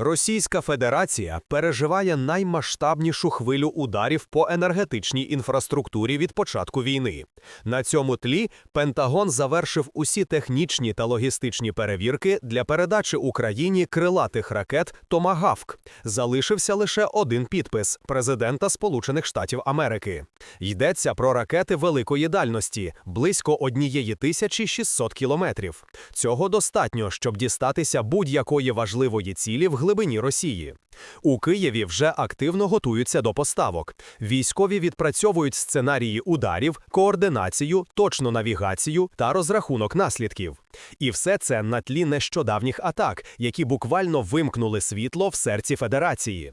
Російська Федерація переживає наймасштабнішу хвилю ударів по енергетичній інфраструктурі від початку війни. На цьому тлі Пентагон завершив усі технічні та логістичні перевірки для передачі Україні крилатих ракет Томагавк. Залишився лише один підпис президента Сполучених Штатів Америки. Йдеться про ракети великої дальності близько однієї тисячі 600 кілометрів. Цього достатньо, щоб дістатися будь-якої важливої цілі в глибині Росії. У Києві вже активно готуються до поставок. Військові відпрацьовують сценарії ударів, координацію, точну навігацію та розрахунок наслідків. І все це на тлі нещодавніх атак, які буквально вимкнули світло в серці Федерації.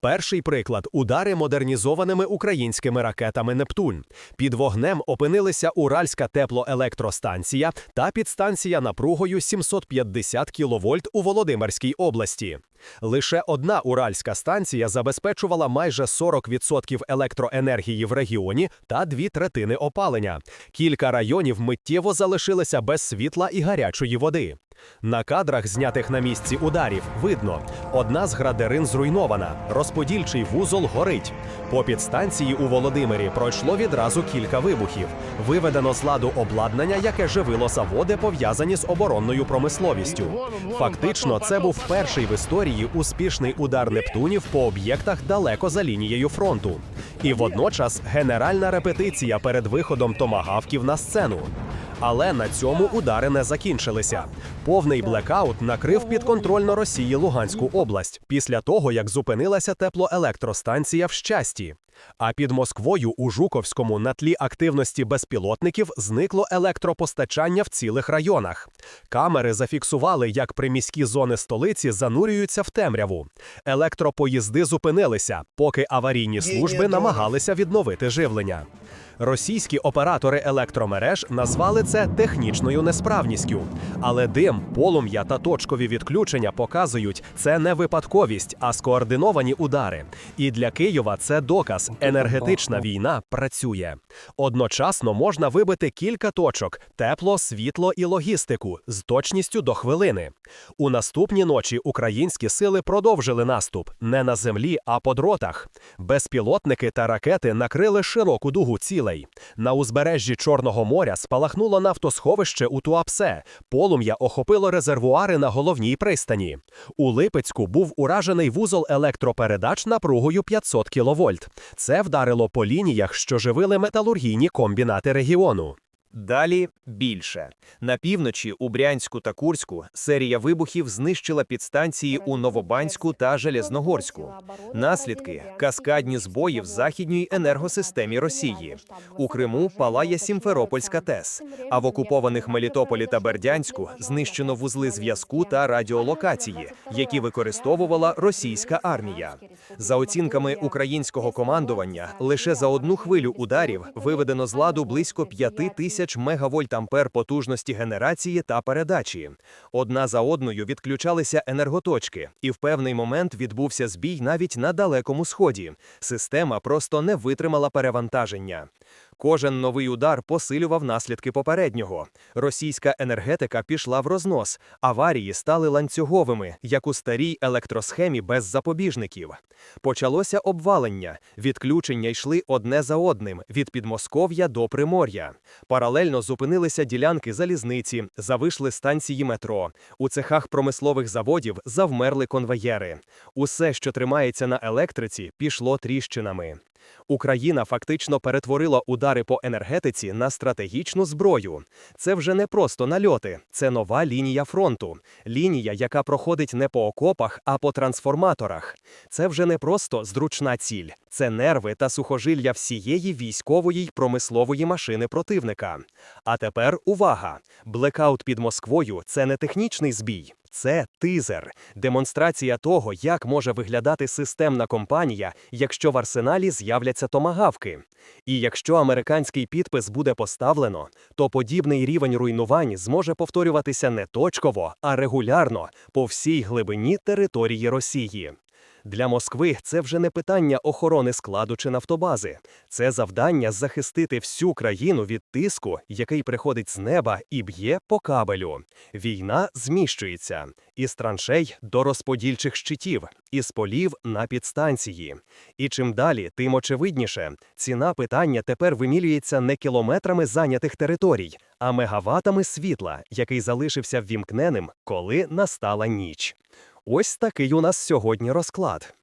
Перший приклад удари модернізованими українськими ракетами Нептун. Під вогнем опинилися Уральська теплоелектростанція та підстанція напругою 750 кВт у Володимирській області. Лише одна уральська станція забезпечувала майже 40% електроенергії в регіоні та дві третини опалення. Кілька районів миттєво залишилися без світла і гарячої води. На кадрах, знятих на місці ударів, видно, одна з градерин зруйнована, розподільчий вузол горить. По підстанції у Володимирі пройшло відразу кілька вибухів. Виведено з ладу обладнання, яке живило заводи, пов'язані з оборонною промисловістю. Фактично, це був перший в історії успішний удар Нептунів по об'єктах далеко за лінією фронту. І водночас генеральна репетиція перед виходом томагавків на сцену. Але на цьому удари не закінчилися. Повний блекаут накрив підконтрольно Росії Луганську область після того, як зупинилася теплоелектростанція в щасті. А під Москвою у Жуковському на тлі активності безпілотників зникло електропостачання в цілих районах. Камери зафіксували, як приміські зони столиці занурюються в темряву. Електропоїзди зупинилися, поки аварійні служби намагалися відновити живлення. Російські оператори електромереж назвали це технічною несправністю. Але дим, полум'я та точкові відключення показують, це не випадковість, а скоординовані удари. І для Києва це доказ: енергетична війна працює. Одночасно можна вибити кілька точок: тепло, світло і логістику з точністю до хвилини. У наступні ночі українські сили продовжили наступ не на землі, а по дротах. Безпілотники та ракети накрили широку дугу цілей. На узбережжі Чорного моря спалахнуло нафтосховище у Туапсе. Полум'я охопило резервуари на головній пристані. У Липецьку був уражений вузол електропередач напругою 500 кВт. Це вдарило по лініях, що живили металургійні комбінати регіону. Далі більше. На півночі у Брянську та Курську серія вибухів знищила підстанції у Новобанську та Железногорську. Наслідки каскадні збої в західній енергосистемі Росії. У Криму палає Сімферопольська ТЕС, а в окупованих Мелітополі та Бердянську знищено вузли зв'язку та радіолокації, які використовувала російська армія. За оцінками українського командування, лише за одну хвилю ударів виведено з ладу близько 5 тисяч мегавольт-ампер потужності генерації та передачі. Одна за одною відключалися енерготочки, і в певний момент відбувся збій навіть на далекому сході. Система просто не витримала перевантаження. Кожен новий удар посилював наслідки попереднього. Російська енергетика пішла в рознос, аварії стали ланцюговими, як у старій електросхемі без запобіжників. Почалося обвалення, відключення йшли одне за одним від Підмосков'я до Примор'я. Паралельно зупинилися ділянки залізниці, завишли станції метро. У цехах промислових заводів завмерли конвеєри. Усе, що тримається на електриці, пішло тріщинами. Україна фактично перетворила удари по енергетиці на стратегічну зброю. Це вже не просто нальоти, це нова лінія фронту. Лінія, яка проходить не по окопах, а по трансформаторах. Це вже не просто зручна ціль, це нерви та сухожилля всієї військової й промислової машини противника. А тепер увага! Блекаут під Москвою це не технічний збій. Це тизер, демонстрація того, як може виглядати системна компанія, якщо в арсеналі з'являться томагавки. І якщо американський підпис буде поставлено, то подібний рівень руйнувань зможе повторюватися не точково, а регулярно по всій глибині території Росії. Для Москви це вже не питання охорони складу чи нафтобази. Це завдання захистити всю країну від тиску, який приходить з неба і б'є по кабелю. Війна зміщується із траншей до розподільчих щитів, із полів на підстанції. І чим далі, тим очевидніше, ціна питання тепер вимілюється не кілометрами зайнятих територій, а мегаватами світла, який залишився ввімкненим, коли настала ніч. Ось такий у нас сьогодні розклад.